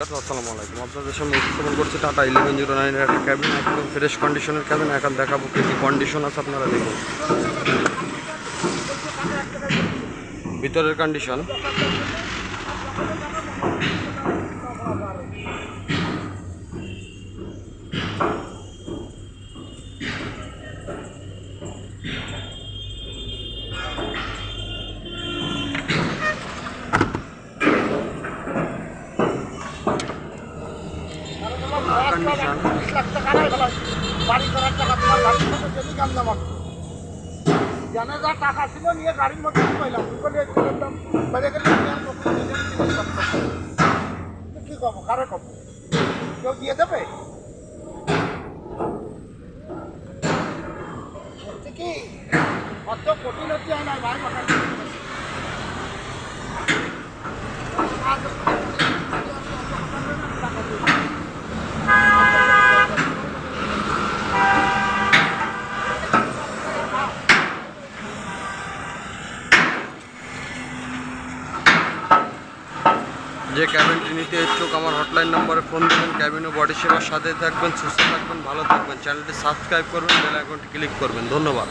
আসসালামু আলাইকুম। আপনাদের সামনে উপস্থাপন করছি টাটা ইলেভেন জিরো নাইন একটা ক্যাবিন একদম ফ্রেশ কন্ডিশনের ক্যাবিন এখন দেখাবো কি কি কন্ডিশন আছে আপনারা দেখুন। ভিতরের কন্ডিশন কন্ডিশন বাড়ি করার টাকা তোমার গাড়ির মধ্যে ডেলি কান্দা মারতো জানে যা টাকা ছিল নিয়ে গাড়ির মধ্যে পাইলাম বলে করলাম বাইরে গেলে আমি কব কারে কব দিয়ে দেবে সত্যি কি অত কঠিন হচ্ছে না। ভাই কথা যে ক্যাবিনটি নিতে ইচ্ছুক, আমার হটলাইন নম্বরে ফোন দেবেন ক্যাবিন ও বডি সেবার সাথে থাকবেন, সুস্থ থাকবেন, ভালো থাকবেন। চ্যানেলটি সাবস্ক্রাইব করবেন বেল আইকনটি ক্লিক করবেন। ধন্যবাদ।